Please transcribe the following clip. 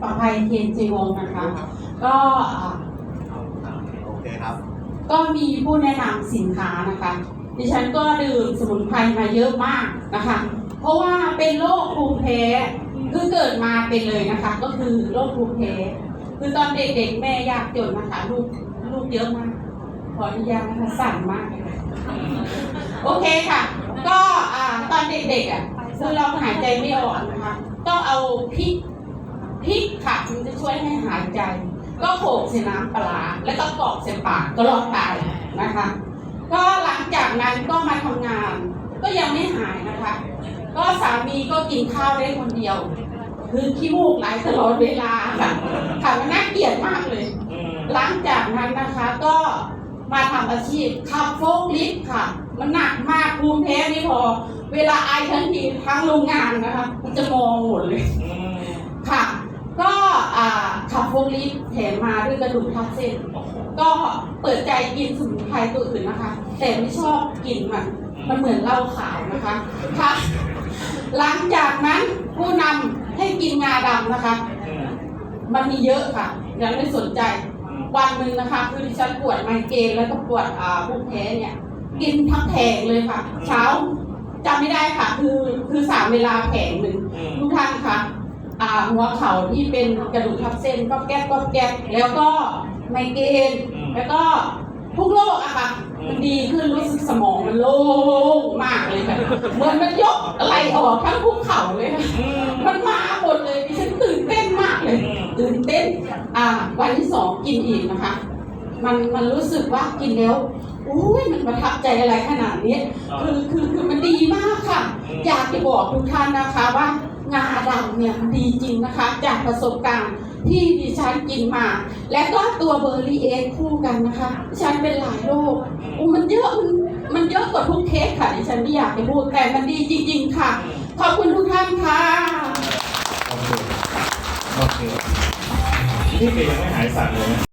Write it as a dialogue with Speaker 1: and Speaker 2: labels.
Speaker 1: ประภัยเทียนจีวงศ์นะคะ ก็อ่า
Speaker 2: โอเคครับ
Speaker 1: ก็มีผู้แนะนำสินค้านะคะ ดิฉันก็ดื่มสมุนไพรมาเยอะมากนะคะ เพราะว่าเป็นโรคภูมิแพ้คือเกิดมาเป็นเลยนะคะ ก็คือโรคภูมิแพ้คือตอนเด็กๆแม่ยากจนนะคะลูกลูกเยอะมากขออนุญาตนะคะสั่นมากเลยค่ะโอเคค่ะ ก็อ่าตอนเด็กๆอะคือเราหายใจไม่ออกนะคะ ต้องเอาพริก พริกค่ะมันจะช่วยให้หายใจ ก็โขลกใส่น้ำปลา แล้วก็กรอกใส่ปากก็รอดตายนะคะ ก็หลังจากนั้นก็มาทำงาน ก็ยังไม่หายนะคะ ก็สามีก็กินข้าวได้คนเดียว คือขี้มูกไหลตลอดเวลาค่ะค่ะมันน่าเกลียดมากเลย หลังจากนั้นนะคะก็มาทำอาชีพขับโฟล์คลิฟต์ค่ะ มันหนักมากภูมิแพ้ไม่พอ เวลาไอทั้งทีทั้งโรงงานนะคะ มันจะมองหมดเลย โฟล์คลิฟต์แถมมาด้วยกระดูกทับเส้น ก็เปิดใจกินสมุนไพรตัวอื่นนะคะ แต่ไม่ชอบกินมันมันเหมือนเหล้าขาวนะคะค่ะหลังจากนั้นผู้นำให้กินงาดำนะคะ มันมีเยอะค่ะยังไม่สนใจวันหนึ่งนะคะคือดิฉันปวดไมเกรนแล้วก็ปวดอ่าภูมิแพ้เนี่ย กินทั้งแผงเลยค่ะ เช้าจำไม่ได้ค่ะ คือคือสามเวลาแผงหนึ่งทุกท่านคะอ่า หัวเข่าที่เป็นกระดูกทับเส้นก็แก้ก็แก้แล้วก็ไมเกรนแล้วก็ทุกโรคอะค่ะมันดีขึ้นรู้สึกสมองมันโล่งมากเลยค่ะเหมือนมันยกอะไรออกทั้งภูเขาเลยค่ะมันมาหมดเลยดิฉันตื่นเต้นมากเลย ตื่นเต้นอ่าวันที่สองกินอีกนะคะ มันมันรู้สึกว่ากินแล้วอุ้ยมันประทับใจอะไรขนาดนี้คือคือคือมันดีมากค่ะ อยากจะบอกทุกท่านนะคะว่างาดำเนี่ยมันดีจริงนะคะ จากประสบการณ์ที่ดิฉันกินมา และก็ตัวเบอร์รี่เอ็กคู่กันนะคะดิฉันเป็นหลายโรคโอ้มันเยอะมันมันเยอะกว่าทุกเคสค่ะดิฉันไม่อยากจะพูดแต่มันดีจริง ๆ ค่ะ ขอบคุณทุกท่านค่ะ
Speaker 3: โอเคโอเคนี่คือยังไม่หายสั่นเลยนะ